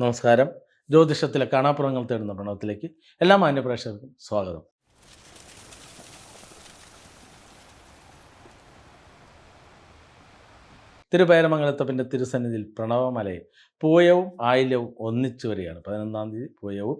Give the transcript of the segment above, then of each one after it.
നമസ്കാരം. ജ്യോതിഷത്തിലെ കാണാപ്പുറങ്ങൾ തേടുന്ന പ്രണവത്തിലേക്ക് എല്ലാ മാന്യപ്രേക്ഷകർക്കും സ്വാഗതം. തിരുപേരമംഗലത്തപ്പന്റെ തിരുസന്നിധിയിൽ പ്രണവമലയെ പൂയവും ആയില്യവും ഒന്നിച്ചു വരികയാണ്. പതിനൊന്നാം തീയതി പൂയവും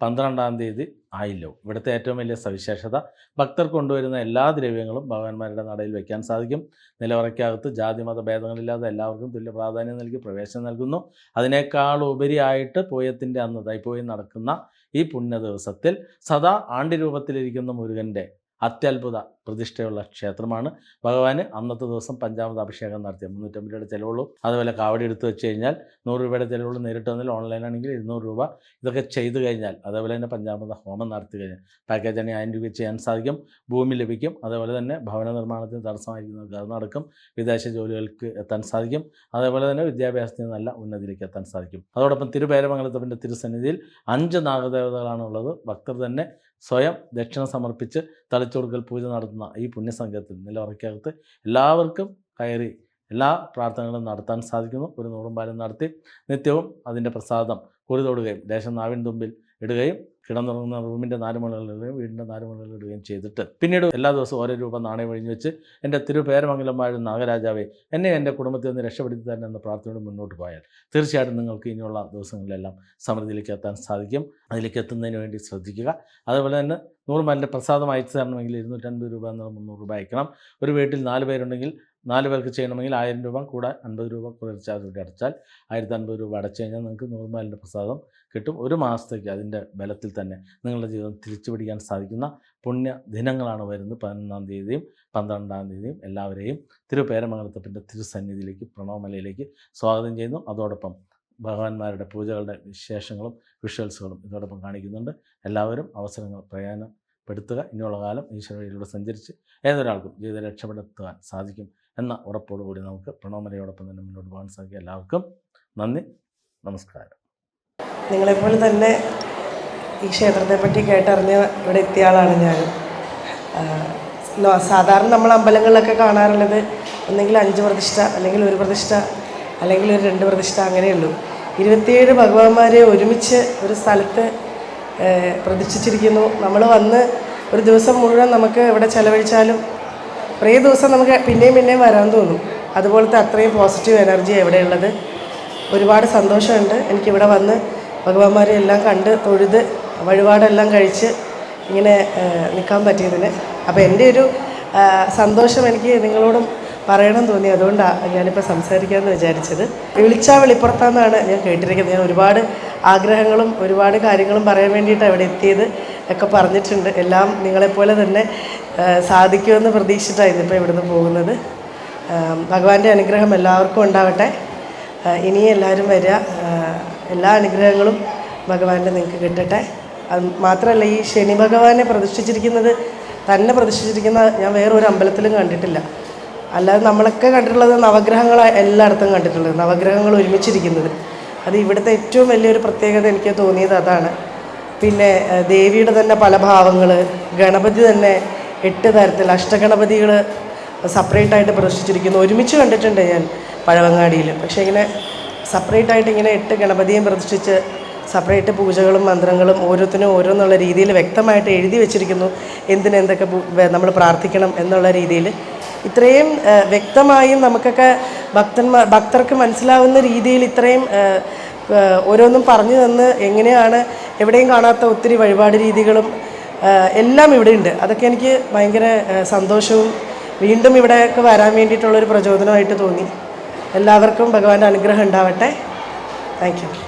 പന്ത്രണ്ടാം തീയതി ആയില്ലോ. ഇവിടുത്തെ ഏറ്റവും വലിയ സവിശേഷത ഭക്തർ കൊണ്ടുവരുന്ന എല്ലാ ദ്രവ്യങ്ങളും ഭഗവാന്മാരുടെ നടയിൽ വയ്ക്കാൻ സാധിക്കും. നിലവറയ്ക്കകത്ത് ജാതി മത ഭേദങ്ങളില്ലാതെ എല്ലാവർക്കും തുല്യ പ്രാധാന്യം നൽകി പ്രവേശനം നൽകുന്നു. അതിനേക്കാൾ ഉപരിയായിട്ട് പോയത്തിന്റെ അന്ന് തൈപ്പോയി നടക്കുന്ന ഈ പുണ്യ ദിവസത്തിൽ സദാ ആണ്ടി രൂപത്തിലിരിക്കുന്ന മുരുകന്റെ അത്യത്ഭുത പ്രതിഷ്ഠയുള്ള ക്ഷേത്രമാണ്. ഭഗവാന് അന്നത്തെ ദിവസം പഞ്ചാമത് അഭിഷേകം നടത്തിയ മുന്നൂറ്റമ്പത് രൂപയുടെ ചിലവുള്ളൂ. അതുപോലെ കാവടി എടുത്തു വെച്ച് കഴിഞ്ഞാൽ നൂറ് രൂപയുടെ ചിലവുള്ളൂ. നേരിട്ട് വന്നാൽ ഓൺലൈനാണെങ്കിൽ ഇരുന്നൂറ് രൂപ ഇതൊക്കെ ചെയ്തു കഴിഞ്ഞാൽ അതേപോലെ തന്നെ പഞ്ചാമത ഹോമം നടത്തി കഴിഞ്ഞാൽ പാക്കേജ് ആണെങ്കിൽ ആയിരം രൂപ ചെയ്യാൻ സാധിക്കും. ഭൂമി ലഭിക്കും. അതേപോലെ തന്നെ ഭവന നിർമ്മാണത്തിന് തടസ്സമായിരിക്കുന്നവർക്ക് അത് നടക്കും. വിദേശ ജോലികൾക്ക് എത്താൻ സാധിക്കും. അതേപോലെ തന്നെ വിദ്യാഭ്യാസത്തിന് നല്ല ഉന്നതിയിലേക്ക് എത്താൻ സാധിക്കും. അതോടൊപ്പം തിരുപേരമംഗലത്തപ്പന്റെ തിരുസന്നിധിയിൽ അഞ്ച് നാഗദേവതകളാണുള്ളത് ഭക്തർ തന്നെ സ്വയം ദക്ഷിണ സമർപ്പിച്ച് തളിച്ചുകൊടുക്കൽ പൂജ നടത്തുന്ന ഈ പുണ്യസംഘത്തിൽ നിലവറയ്ക്കകത്ത് എല്ലാവർക്കും കയറി എല്ലാ പ്രാർത്ഥനകളും നടത്താൻ സാധിക്കുന്നു. ഒരു നൂറും പാലം നടത്തി നിത്യവും അതിന്റെ പ്രസാദം കുറിതൊടുകയും ദേശം നാവിൻ തുമ്പിൽ ഇടുകയും കിടന്നുറങ്ങുന്ന റൂമിന്റെ നാല് മുകളിൽ ഇടുകയും വീടിന്റെ നാല് മുകളിൽ ഇടുകയും ചെയ്തിട്ട് പിന്നീട് എല്ലാ ദിവസവും ഓരോ രൂപ നാണയം ഒഴിഞ്ഞു വെച്ച് എന്റെ തിരുപേരമംഗലമായ നാഗരാജാവെ എന്നെ എന്റെ കുടുംബത്തിൽ നിന്ന് രക്ഷപ്പെടുത്തി തന്നെ എന്ന പ്രാർത്ഥനയോട് മുന്നോട്ട് പോയാൽ തീർച്ചയായിട്ടും നിങ്ങൾക്ക് ഇനിയുള്ള ദിവസങ്ങളിലെല്ലാം സമൃദ്ധിയിലേക്ക് എത്താൻ സാധിക്കും. അതിലേക്ക് എത്തുന്നതിന് വേണ്ടി ശ്രദ്ധിക്കുക. അതുപോലെ തന്നെ നൂറ് മലിന്റെ പ്രസാദം അയച്ചു തരണമെങ്കിൽ ഇരുന്നൂറ്റൻപത് രൂപ എന്നുള്ള മുന്നൂറ് രൂപ അയക്കണം. ഒരു വീട്ടിൽ നാല് പേരുണ്ടെങ്കിൽ നാല് പേർക്ക് ചെയ്യണമെങ്കിൽ ആയിരം രൂപ കൂടെ അൻപത് രൂപ കുറച്ച് ചാർജ് കൂടി അടച്ചാൽ ആയിരത്തി അൻപത് രൂപ അടച്ചു കഴിഞ്ഞാൽ നിങ്ങൾക്ക് നൂറുമാലിന്റെ പ്രസാദം കിട്ടും ഒരു മാസത്തേക്ക് അതിന്റെ ബലത്തിൽ തന്നെ നിങ്ങളുടെ ജീവിതം തിരിച്ചു പിടിക്കാൻ സാധിക്കുന്ന പുണ്യ ദിനങ്ങളാണ് വരുന്നത്. പതിനൊന്നാം തീയതിയും പന്ത്രണ്ടാം തീയതിയും എല്ലാവരെയും തിരുപേരമംഗലത്തപ്പന്റെ തിരുസന്നിധിയിലേക്ക് പ്രണവമലയിലേക്ക് സ്വാഗതം ചെയ്യുന്നു. അതോടൊപ്പം ഭഗവാന്മാരുടെ പൂജകളുടെ വിശേഷങ്ങളും വിഷ്വൽസുകളും ഇതോടൊപ്പം കാണിക്കുന്നുണ്ട്. എല്ലാവരും അവസരങ്ങൾ പ്രയോജനപ്പെടുത്തുക ഇനിയുള്ള കാലം ഈശ്വര വഴിയിലൂടെ സഞ്ചരിച്ച് ഏതൊരാൾക്കും ജീവിതം രക്ഷപ്പെടുത്തുവാൻ സാധിക്കും എന്ന ഉറപ്പോടുകൂടി നമുക്ക് പ്രണോമനയോടൊപ്പം തന്നെ മുന്നോട്ട് പോകാൻ സാധിക്കും. എല്ലാവർക്കും നന്ദി. നമസ്കാരം. നിങ്ങളെപ്പോലെ തന്നെ ഈ ക്ഷേത്രത്തെ പറ്റി കേട്ടറിഞ്ഞ് ഇവിടെ എത്തിയ ആളാണ് ഞാൻ സാധാരണ നമ്മൾ അമ്പലങ്ങളിലൊക്കെ കാണാറുള്ളത് ഒന്നെങ്കിൽ അഞ്ച് പ്രതിഷ്ഠ അല്ലെങ്കിൽ ഒരു പ്രതിഷ്ഠ അല്ലെങ്കിൽ ഒരു രണ്ട് പ്രതിഷ്ഠ അങ്ങനെയുള്ളൂ. ഇരുപത്തിയേഴ് ഭഗവാന്മാരെ ഒരുമിച്ച് ഒരു സ്ഥലത്ത് പ്രതിഷ്ഠിച്ചിരിക്കുന്നു. നമ്മൾ വന്ന് ഒരു ദിവസം മുഴുവൻ നമുക്ക് ഇവിടെ ചിലവഴിച്ചാലും കുറേ ദിവസം നമുക്ക് പിന്നെയും പിന്നെയും വരാൻ തോന്നും. അതുപോലത്തെ അത്രയും പോസിറ്റീവ് എനർജി എവിടെയുള്ളത് ഒരുപാട് സന്തോഷമുണ്ട്. എനിക്കിവിടെ വന്ന് ഭഗവാന്മാരെ എല്ലാം കണ്ട് തൊഴുത് വഴിപാടെല്ലാം കഴിച്ച് ഇങ്ങനെ നിൽക്കാൻ പറ്റിയതിന്. അപ്പോൾ എന്റെ ഒരു സന്തോഷം എനിക്ക് നിങ്ങളോടും പറയണം തോന്നി. അതുകൊണ്ടാണ് ഞാനിപ്പോൾ സംസാരിക്കാമെന്ന് വിചാരിച്ചത്. വിളിച്ചാൽ വെളിപ്പുറത്താന്നാണ് ഞാൻ കേട്ടിരിക്കുന്നത്. ഞാൻ ഒരുപാട് ആഗ്രഹങ്ങളും ഒരുപാട് കാര്യങ്ങളും പറയാൻ വേണ്ടിയിട്ടാണ് ഇവിടെ എത്തിയത്. ഒക്കെ പറഞ്ഞിട്ടുണ്ട്. എല്ലാം നിങ്ങളെപ്പോലെ തന്നെ സാധിക്കുമെന്ന് പ്രതീക്ഷിച്ചിട്ടായിരുന്നു ഇപ്പോൾ ഇവിടുന്ന് പോകുന്നത്. ഭഗവാന്റെ അനുഗ്രഹം എല്ലാവർക്കും ഉണ്ടാവട്ടെ. ഇനി എല്ലാവരും വരിക. എല്ലാ അനുഗ്രഹങ്ങളും ഭഗവാന്റെ നിങ്ങൾക്ക് കിട്ടട്ടെ. അത് മാത്രമല്ല ഈ ശനി ഭഗവാനെ പ്രതിഷ്ഠിച്ചിരിക്കുന്നത് തന്നെ പ്രതിഷ്ഠിച്ചിരിക്കുന്ന ഞാൻ വേറൊരു അമ്പലത്തിലും കണ്ടിട്ടില്ല. അല്ലാതെ നമ്മളൊക്കെ കണ്ടിട്ടുള്ളത് നവഗ്രഹങ്ങൾ എല്ലായിടത്തും കണ്ടിട്ടുള്ളത് നവഗ്രഹങ്ങൾ ഒരുമിച്ചിരിക്കുന്നത്. അത് ഇവിടുത്തെ ഏറ്റവും വലിയൊരു പ്രത്യേകത എനിക്ക് തോന്നിയത് അതാണ്. പിന്നെ ദേവിയുടെ തന്നെ പല ഭാവങ്ങൾ ഗണപതി തന്നെ എട്ട് തരത്തിൽ അഷ്ടഗണപതികൾ സെപ്പറേറ്റ് ആയിട്ട് പ്രതിഷ്ഠിച്ചിരിക്കുന്നു. ഒരുമിച്ച് കണ്ടിട്ടുണ്ട് ഞാൻ പഴവങ്ങാടിയിൽ പക്ഷേ ഇങ്ങനെ സെപ്പറേറ്റ് ആയിട്ട് ഇങ്ങനെ എട്ട് ഗണപതിയും പ്രദർശിച്ച് സെപ്പറേറ്റ് പൂജകളും മന്ത്രങ്ങളും ഓരോത്തിനും ഓരോന്നുള്ള രീതിയിൽ വ്യക്തമായിട്ട് എഴുതി വെച്ചിരിക്കുന്നു. എന്തിനെന്തൊക്കെ നമ്മൾ പ്രാർത്ഥിക്കണം എന്നുള്ള രീതിയിൽ ഇത്രയും വ്യക്തമായും നമുക്കൊക്കെ ഭക്തന്മാർ ഭക്തർക്ക് മനസ്സിലാവുന്ന രീതിയിൽ ഇത്രയും ഓരോന്നും പറഞ്ഞു തന്ന് എങ്ങനെയാണ് എവിടെയും കാണാത്ത ഒത്തിരി വഴിപാട് രീതികളും എല്ലാം ഇവിടെ ഉണ്ട്. അതൊക്കെ എനിക്ക് ഭയങ്കര സന്തോഷവും വീണ്ടും ഇവിടെയൊക്കെ വരാൻ വേണ്ടിയിട്ടുള്ളൊരു പ്രചോദനമായിട്ട് തോന്നി. എല്ലാവർക്കും ഭഗവാന്റെ അനുഗ്രഹം ഉണ്ടാവട്ടെ. താങ്ക്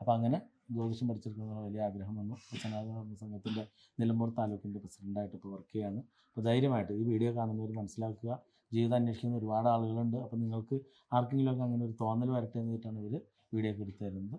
അപ്പോൾ അങ്ങനെ ജ്യോതിഷം പഠിച്ചെടുക്കുന്ന വലിയ ആഗ്രഹം വന്നു. സനാതന സംഘത്തിന്റെ നിലമ്പൂർ താലൂക്കിന്റെ പ്രസിഡന്റായിട്ട് ഇപ്പോൾ വർക്ക് ചെയ്യാണ്. അപ്പോൾ ധൈര്യമായിട്ട് ഈ വീഡിയോ കാണുന്നവർ മനസ്സിലാക്കുക. ജീവിതം അന്വേഷിക്കുന്ന ഒരുപാട് ആളുകളുണ്ട്. അപ്പോൾ നിങ്ങൾക്ക് ആർക്കെങ്കിലുമൊക്കെ അങ്ങനെ ഒരു തോന്നൽ വരട്ടെ എന്നിട്ടാണ് ഇവർ വീഡിയോ ഒക്കെ എടുത്തു തരുന്നത്.